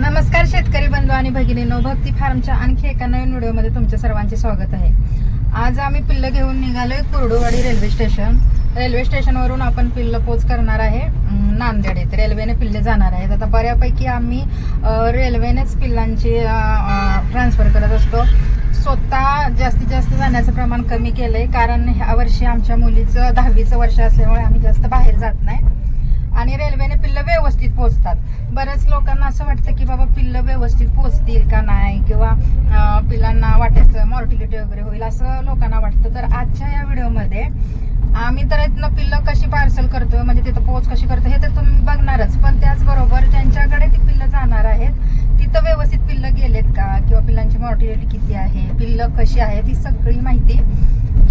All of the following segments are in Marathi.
नमस्कार शेतकरी बंधू आणि भगिनीनो भक्ती फार्मच्या आणखी एका नवीन व्हिडिओमध्ये तुमच्या सर्वांचे स्वागत आहे. आज आम्ही पिल्ल घेऊन निघालोय कुर्डुवाडी रेल्वे स्टेशन. रेल्वे स्टेशनवरून आपण पिल्ल पोच करणार आहे नांदेड येथे. रेल्वेने पिल्ले जाणार आहेत. आता बऱ्यापैकी आम्ही रेल्वेनेच पिल्लांची ट्रान्सफर करत असतो. स्वतः जास्तीत जास्त जाण्याचं प्रमाण कमी केलंय कारण ह्या वर्षी आमच्या मुलीचं दहावीचं वर्ष असल्यामुळे आम्ही जास्त बाहेर जात नाही. आणि रेल्वेने पिल्लं व्यवस्थित पोहोचतात बऱ्याच लोकांना असं वाटतं की बाबा पिल्लं व्यवस्थित पोहोचतील का नाही किंवा पिल्लांना वाटायचं मॉर्टिलिटी वगैरे होईल असं लोकांना वाटतं. तर आजच्या या व्हिडिओमध्ये आम्ही तर इथनं पिल्लं कशी पार्सल करतो म्हणजे तिथं पोच कशी करतो हे तर तुम्ही बघणारच. पण त्याचबरोबर ज्यांच्याकडे ती पिल्लं जाणार आहेत तिथं व्यवस्थित पिल्लं गेलेत का? किंवा पिल्लांची मॉर्टिलिटी किती आहे? पिल्लं कशी आहे ती सगळी माहिती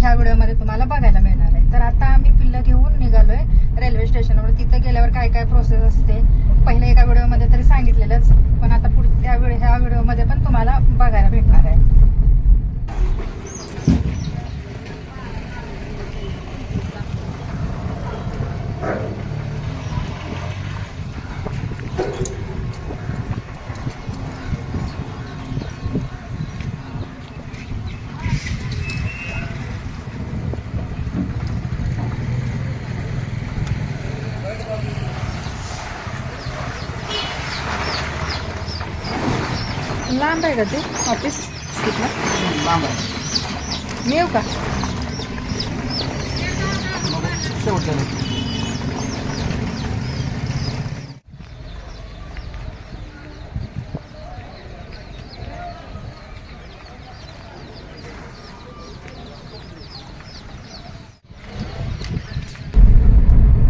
ह्या व्हिडिओमध्ये तुम्हाला बघायला मिळणार आहे. तर आता आम्ही पिल्लं घेऊन निघालोय रेल्वे स्टेशनवर. तिथं गेल्यावर काय काय प्रोसेस असते पहिले एका व्हिडिओमध्ये तरी सांगितलेलंच पण आता पुढच्या व्हिडिओ ह्या व्हिडिओमध्ये पण तुम्हाला बघायला भेटणार आहे. लांब आहे का ते? ऑफिस तिथलं लांब आहे. मी येऊ का शेवटच्या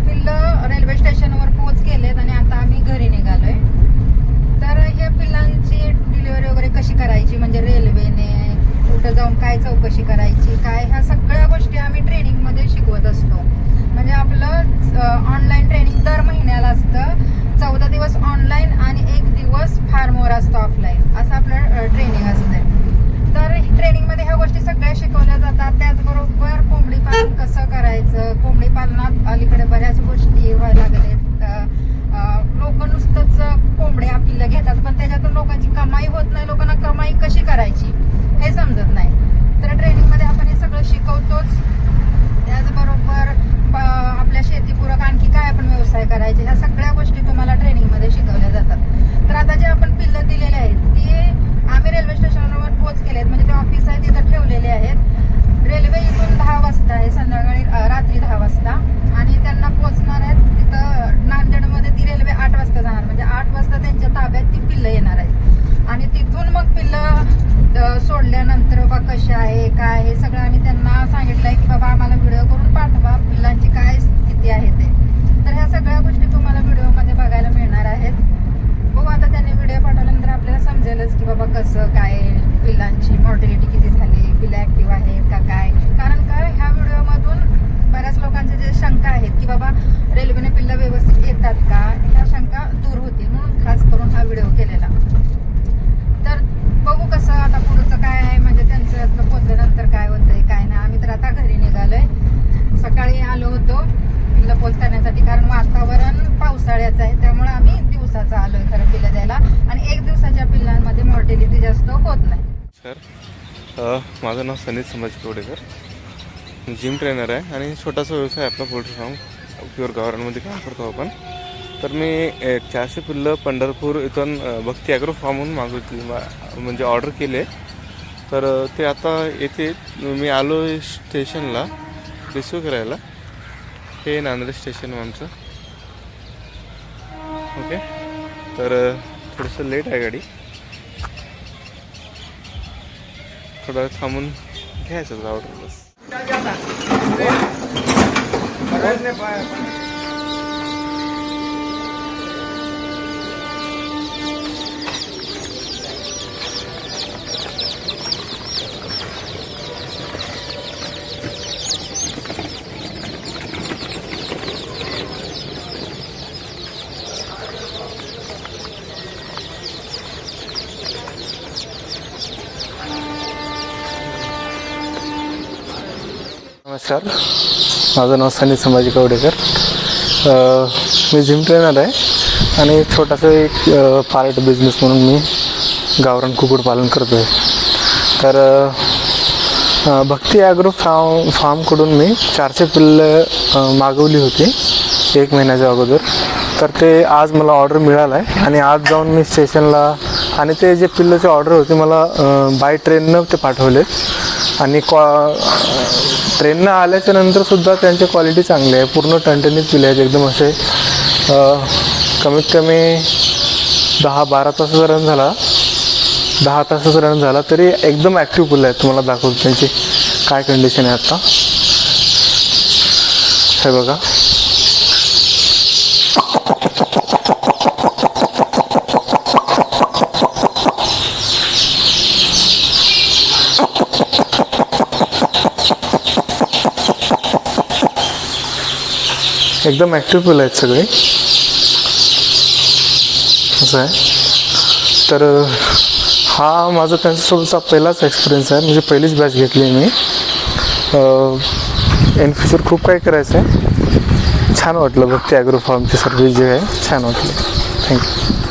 पिल्लं रेल्वे स्टेशनवर पोहोच केलेत आणि आता आम्ही घरी निघालोय तर हे पिल्लांची डिलिव्हरी वगैरे कशी करायची म्हणजे रेल्वेने कुठं जाऊन काय चौकशी करायची काय ह्या सगळ्या गोष्टी आम्ही ट्रेनिंगमध्ये शिकवत असतो. म्हणजे आपलं ऑनलाईन ट्रेनिंग दर महिन्याला असतं. चौदा दिवस ऑनलाईन आणि एक दिवस फार्मवर असतो ऑफलाईन असं आपलं ट्रेनिंग असतं तर ट्रेनिंगमध्ये ह्या गोष्टी सगळ्या शिकवल्या जातात. त्याचबरोबर कोंबडी पालन कसं करायचं? कोंबडी पालनात अलीकडे बऱ्याच गोष्टी व्हायला लागलेत लोक नुसतंच कोंबड्या आपल्याला घेतात पण त्याच्यातून लोकांची कमाई होत नाही. लोकांना कमाई कशी करायची? हे समजत नाही तर ट्रेनिंगमध्ये आपण हे सगळं शिकवतोच त्याचबरोबर प- आपल्या शेतीपूरक आणखी काय आपण व्यवसाय करायचे ह्या सगळ्या गोष्टी तुम्हाला ट्रेनिंगमध्ये शिकवल्या जातात तर आता जे आपण पिल्लं दिलेले आहेत ते आम्ही रेल्वे स्टेशनवर पोच केले आहेत म्हणजे ते ऑफिस आहे तिथं ठेवलेले आहेत रेल्वे इथून दहा वाजता आहे संध्याकाळी अं, रात्री दहा वाजता आणि त्यांना पोचणार आहेत तिथं नांदेडमध्ये ती रेल्वे आठ वाजता जाणार म्हणजे आठ वाजता त्यांच्या ताब्यात ती पिल्लं येणार आहेत आणि तिथून मग पिल्लं अं, सोडल्यानंतर बा कशी आहे काय हे सगळं आम्ही त्यांना सांगितलंय की बाबा आम्हाला व्हिडिओ करून पाठवा पिल्लांची काय स्थिती आहे ते तर ह्या सगळ्या गोष्टी तुम्हाला व्हिडिओमध्ये बघायला मिळणार आहेत बघू आता त्यांनी व्हिडिओ पाठवल्यानंतर आपल्याला समजेलच की बाबा कसं काय पिल्लांची मॉर्टिलिटी किती झाली पिल्लं ऍक्टिव्ह आहेत का काय कारण काय ह्या व्हिडिओमधून बऱ्याच लोकांचे जे शंका आहेत की बाबा रेल्वेने पिल्लं व्यवस्थित येतात का ह्या शंका दूर होतील म्हणून खास करून हा व्हिडिओ केलेला तर बघू कसं आता पुढचं काय आहे म्हणजे त्यांचं पोचल्यानंतर काय होतंय काय नाही आम्ही तर आता घरी निघालोय सकाळी आलो होतो पिल्लं पोच करण्यासाठी कारण वातावरण पावसाळ्याचं आहे त्यामुळे आम्ही दिवसाचं आलोय खरं पिल्लं द्यायला आणि एक दिवसाच्या पिल्लांमध्ये मॉर्टिलिटी जास्त होत नाही. सर माझं नाव सनीत संभाजी कवडेकर जिम ट्रेनर आहे आणि छोटासा व्यवसाय आपला पोल्ट्री फार्म. प्युअर गावरानमध्ये काम करतो आपण. तर मी चारशे पिल्लं पंढरपूर इथून भक्ती ॲग्रो फार्महून मागितली म्हणजे ऑर्डर केले. तर ते आता येथे मी आलो स्टेशनला रिसिव्ह करायला. हे नांदेड स्टेशन आमचं. ओके? तर थोडंसं लेट आहे गाडी. थोडा थांबून घ्यायचं ऑर्डर बस. नमस्कार. माझं नाव सनी संभाजी कवडेकर. मी जिम ट्रेनर आहे आणि छोटासा एक पार्ट बिझनेस म्हणून मी गावरान कुक्कुटपालन करतो आहे तर भक्ती ॲग्रो फार्म फार्मकडून मी चारशे पिल्लं मागवली होती एक महिन्याच्या अगोदर. तर ते आज मला ऑर्डर मिळालं आहे आणि आज जाऊन मी स्टेशनला आणि ते जे पिल्लचे ऑर्डर होते मला बाय ट्रेननं ते पाठवले आणि कॉ ट्रेननं आल्याच्यानंतर सुद्धा त्यांची क्वालिटी चांगली आहे. पूर्ण टणटणीत पिले आहेत. एकदम असे कमीत कमी दहा बारा तासाचा रन झाला. दहा तासाचा रन झाला तरी एकदम ॲक्टिव्ह पुल आहेत तुम्हाला दाखवतो त्यांची. काय कंडिशन आहे आत्ता हे बघा. एकदम ॲक्टिव्ह पुल आहेत सगळे. असं आहे. तर हा माझा त्यांच्यासोबतचा पहिलाच एक्सपिरियन्स आहे. म्हणजे पहिलीच बॅच घेतली आहे मी इन फ्युचर खूप काही करायचं आहे. छान वाटलं बघ ते ॲग्रो फार्मची सर्विस जे आहे. छान वाटली. थँक्यू